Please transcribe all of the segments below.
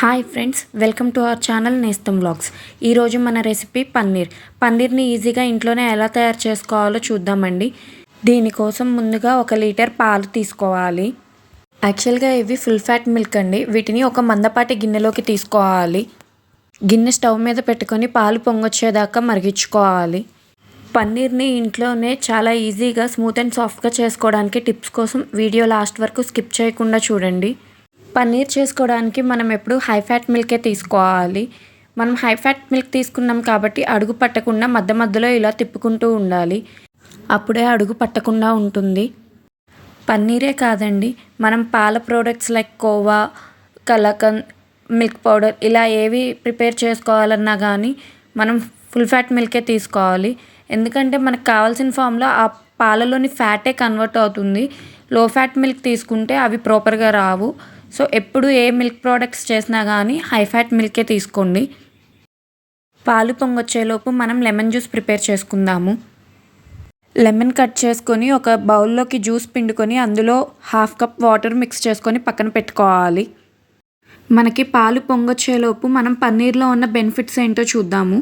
Hi friends welcome to our channel Nestham vlogs. ఈరోజు మన recipe paneer. పన్నీర్ని ఈజీగా ఇంట్లోనే ఎలా తయారు చేసుకోవాలో చూద్దామండి. దీనికోసం ముందుగా ఒక లీటర్ పాలు తీసుకోవాలి. యాక్చువల్గా ఇవి ఫుల్ ఫ్యాట్ మిల్క్ అండి. వీటిని ఒక మందపాటి గిన్నెలోకి తీసుకోవాలి. గిన్నె స్టవ్ మీద పెట్టుకొని పాలు పొంగొచ్చేదాకా మరిగించుకోవాలి. పన్నీర్ని ఇంట్లోనే చాలా ఈజీగా స్మూత్ అండ్ సాఫ్ట్గా చేసుకోవడానికి టిప్స్ కోసం వీడియో లాస్ట్ వరకు స్కిప్ చేయకుండా చూడండి. పన్నీర్ చేసుకోవడానికి మనం ఎప్పుడు హై ఫ్యాట్ మిల్కే తీసుకోవాలి. మనం హై ఫ్యాట్ మిల్క్ తీసుకున్నాం కాబట్టి అడుగు పట్టకుండా మధ్య మధ్యలో ఇలా తిప్పుకుంటూ ఉండాలి. అప్పుడే అడుగు పట్టకుండా ఉంటుంది. పన్నీరే కాదండి మనం పాల products like khoa kalakand milk powder ఇలా ఏవి ప్రిపేర్ చేసుకోవాలన్నా కానీ మనం ఫుల్ ఫ్యాట్ మిల్కే తీసుకోవాలి. ఎందుకంటే మనకు కావాల్సిన ఫామ్లో ఆ పాలలోని ఫ్యాటే కన్వర్ట్ అవుతుంది. లో ఫ్యాట్ మిల్క్ తీసుకుంటే అవి ప్రాపర్గా రావు. సో ఎప్పుడు ఏ మిల్క్ ప్రోడక్ట్స్ చేసినా కానీ హై ఫ్యాట్ మిల్కే తీసుకోండి. పాలు పొంగొచ్చేలోపు మనం లెమన్ జ్యూస్ ప్రిపేర్ చేసుకుందాము. లెమన్ కట్ చేసుకొని ఒక బౌల్లోకి జ్యూస్ పిండుకొని అందులో హాఫ్ కప్ వాటర్ మిక్స్ చేసుకొని పక్కన పెట్టుకోవాలి. మనకి పాలు పొంగొచ్చేలోపు మనం పన్నీర్లో ఉన్న బెనిఫిట్స్ ఏంటో చూద్దాము.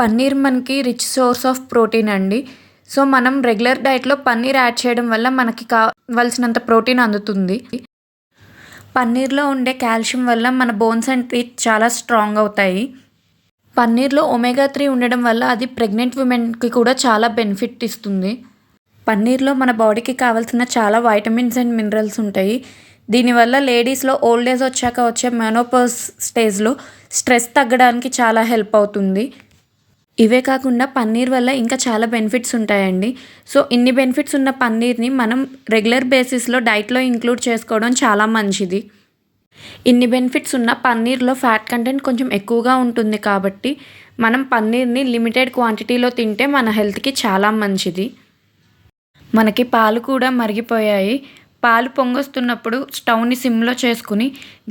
పన్నీర్ మనకి రిచ్ సోర్స్ ఆఫ్ ప్రోటీన్ అండి. సో మనం రెగ్యులర్ డైట్లో పన్నీర్ యాడ్ చేయడం వల్ల మనకి కావలసినంత ప్రోటీన్ అందుతుంది. పన్నీర్లో ఉండే కాల్షియం వల్ల మన బోన్స్ అండ్ టీత్ చాలా స్ట్రాంగ్ అవుతాయి. పన్నీర్లో ఒమేగా త్రీ ఉండడం వల్ల అది ప్రెగ్నెంట్ ఉమెన్కి కూడా చాలా బెనిఫిట్ ఇస్తుంది. పన్నీర్లో మన బాడీకి కావాల్సిన చాలా వైటమిన్స్ అండ్ మినరల్స్ ఉంటాయి. దీనివల్ల లేడీస్లో ఓల్డ్ ఏజ్ వచ్చాక వచ్చే మెనోపర్స్ స్టేజ్లో స్ట్రెస్ తగ్గడానికి చాలా హెల్ప్ అవుతుంది. ఇవే కాకుండా పన్నీర్ వల్ల ఇంకా చాలా బెనిఫిట్స్ ఉంటాయండి. సో ఇన్ని బెనిఫిట్స్ ఉన్న పన్నీర్ని మనం రెగ్యులర్ బేసిస్లో డైట్లో ఇంక్లూడ్ చేసుకోవడం చాలా మంచిది. ఇన్ని బెనిఫిట్స్ ఉన్న పన్నీర్లో ఫ్యాట్ కంటెంట్ కొంచెం ఎక్కువగా ఉంటుంది కాబట్టి మనం పన్నీర్ని లిమిటెడ్ క్వాంటిటీలో తింటే మన హెల్త్కి చాలా మంచిది. మనకి పాలు కూడా మరిగిపోయాయి. పాలు పొంగొస్తున్నప్పుడు స్టవ్ని సిమ్లో చేసుకుని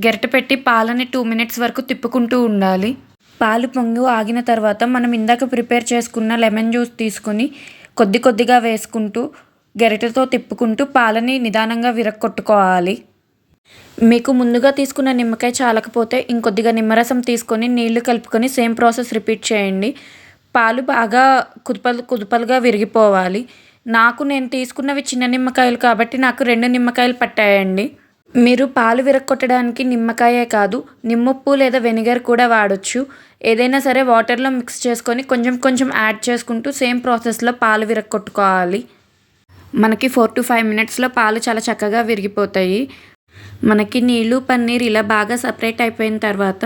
గెరట పెట్టి పాలని టూ మినిట్స్ వరకు తిప్పుకుంటూ ఉండాలి. పాలు పొంగు ఆగిన తర్వాత మనం ఇందాక ప్రిపేర్ చేసుకున్న లెమన్ జ్యూస్ తీసుకొని కొద్ది కొద్దిగా వేసుకుంటూ గరిటెతో తిప్పుకుంటూ పాలని నిదానంగా విరక్కొట్టుకోవాలి. మీకు ముందుగా తీసుకున్న నిమ్మకాయ చాలకపోతే ఇంకొద్దిగా నిమ్మరసం తీసుకొని నీళ్ళు కలుపుకొని సేమ్ ప్రాసెస్ రిపీట్ చేయండి. పాలు బాగా కుదుపలు కుదుపలుగా విరిగిపోవాలి. నాకు నేను తీసుకున్నవి చిన్న నిమ్మకాయలు కాబట్టి నాకు రెండు నిమ్మకాయలు పట్టాయండి. మీరు పాలు విరక్కొట్టడానికి నిమ్మకాయే కాదు నిమ్మప్పు లేదా వెనిగర్ కూడా వాడచ్చు. ఏదైనా సరే వాటర్లో మిక్స్ చేసుకొని కొంచెం కొంచెం యాడ్ చేసుకుంటూ సేమ్ ప్రాసెస్లో పాలు విరక్కొట్టుకోవాలి. మనకి ఫోర్ టు ఫైవ్ మినిట్స్లో పాలు చాలా చక్కగా విరిగిపోతాయి. మనకి నీళ్ళు పన్నీర్ ఇలా బాగా సపరేట్ అయిపోయిన తర్వాత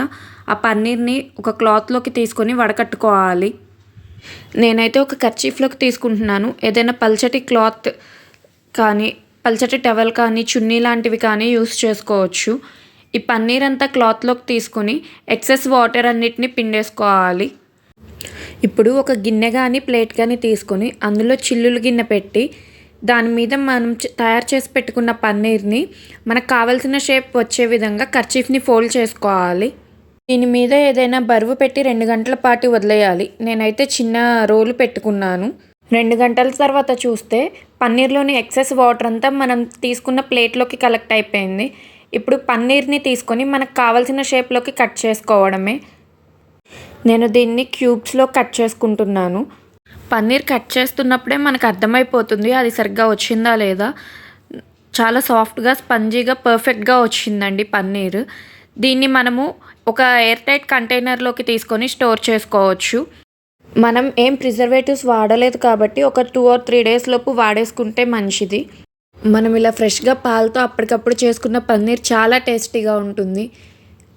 ఆ పన్నీర్ని ఒక క్లాత్లోకి తీసుకొని వడకట్టుకోవాలి. నేనైతే ఒక కర్చీఫ్లోకి తీసుకుంటున్నాను. ఏదైనా పల్చటి క్లాత్ కానీ పల్చటి టవల్ కానీ చున్నీ లాంటివి కానీ యూస్ చేసుకోవచ్చు. ఈ పన్నీర్ అంతా క్లాత్లోకి తీసుకొని ఎక్సెస్ వాటర్ అన్నిటిని పిండేసుకోవాలి. ఇప్పుడు ఒక గిన్నె కానీ ప్లేట్ కానీ తీసుకొని అందులో చిల్లులు గిన్నె పెట్టి దాని మీద మనం తయారు చేసి పెట్టుకున్న పన్నీర్ని మనకు కావలసిన షేప్ వచ్చే విధంగా కర్చీఫ్ని ఫోల్డ్ చేసుకోవాలి. దీని మీద ఏదైనా బరువు పెట్టి రెండు గంటల పాటు వదిలేయాలి. నేనైతే చిన్న రోలు పెట్టుకున్నాను. రెండు గంటల తర్వాత చూస్తే పన్నీర్లోని ఎక్సెస్ వాటర్ అంతా మనం తీసుకున్న ప్లేట్లోకి కలెక్ట్ అయిపోయింది. ఇప్పుడు పన్నీర్ని తీసుకొని మనకు కావాల్సిన షేప్లోకి కట్ చేసుకోవడమే. నేను దీన్ని క్యూబ్స్లో కట్ చేసుకుంటున్నాను. పన్నీర్ కట్ చేస్తున్నప్పుడే మనకు అర్థమైపోతుంది అది సరిగ్గా వచ్చిందా లేదా. చాలా సాఫ్ట్గా స్పంజీగా పర్ఫెక్ట్గా వచ్చిందండి పన్నీర్. దీన్ని మనము ఒక ఎయిర్ టైట్ కంటైనర్లోకి తీసుకొని స్టోర్ చేసుకోవచ్చు. మనం ఏం ప్రిజర్వేటివ్స్ వాడలేదు కాబట్టి ఒక టూ ఆర్ త్రీ డేస్ లోపు వాడేసుకుంటే మంచిది. మనం ఇలా ఫ్రెష్గా పాలతో అప్పటికప్పుడు చేసుకున్న పన్నీర్ చాలా టేస్టీగా ఉంటుంది.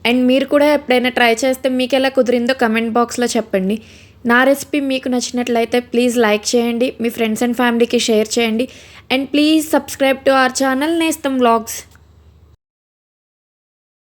అండ్ మీరు కూడా ఎప్పుడైనా ట్రై చేస్తే మీకు ఎలా కుదిరిందో కమెంట్ బాక్స్లో చెప్పండి. నా రెసిపీ మీకు నచ్చినట్లయితే ప్లీజ్ లైక్ చేయండి. మీ ఫ్రెండ్స్ అండ్ ఫ్యామిలీకి షేర్ చేయండి. And please subscribe to our channel Nestham vlogs.